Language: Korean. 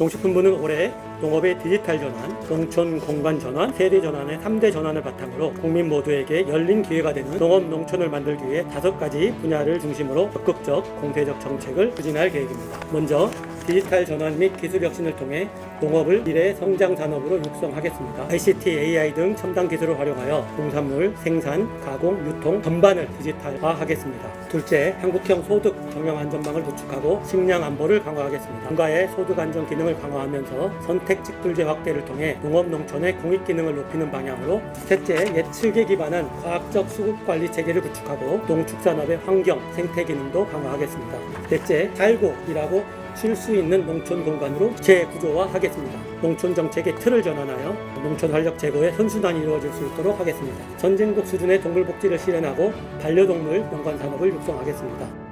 농식품부는 올해 농업의 디지털 전환, 농촌 공간 전환, 세대 전환의 3대 전환을 바탕으로 국민 모두에게 열린 기회가 되는 농업 농촌을 만들기 위해 다섯 가지 분야를 중심으로 적극적 공세적 정책을 추진할 계획입니다. 먼저 디지털 전환 및 기술 혁신을 통해 농업을 미래 성장 산업으로 육성하겠습니다. ICT, AI 등 첨단 기술을 활용하여 농산물 생산, 가공, 유통 전반을 디지털화하겠습니다. 둘째, 한국형 소득 경영 안전망을 구축하고 식량 안보를 강화하겠습니다. 농가의 소득 안정 기능을 강화하면서 선택 직불제 확대를 통해 농업 농촌의 공익 기능을 높이는 방향으로 셋째, 예측에 기반한 과학적 수급 관리 체계를 구축하고 농축산업의 환경, 생태 기능도 강화하겠습니다. 넷째, 살고 일하고 쉴 수 있는 농촌 공간으로 재구조화하겠습니다. 농촌 정책의 틀을 전환하여 농촌 활력 제고의 선순환이 이루어질 수 있도록 하겠습니다. 선진국 수준의 동물 복지를 실현하고 반려동물 연관 산업을 육성하겠습니다.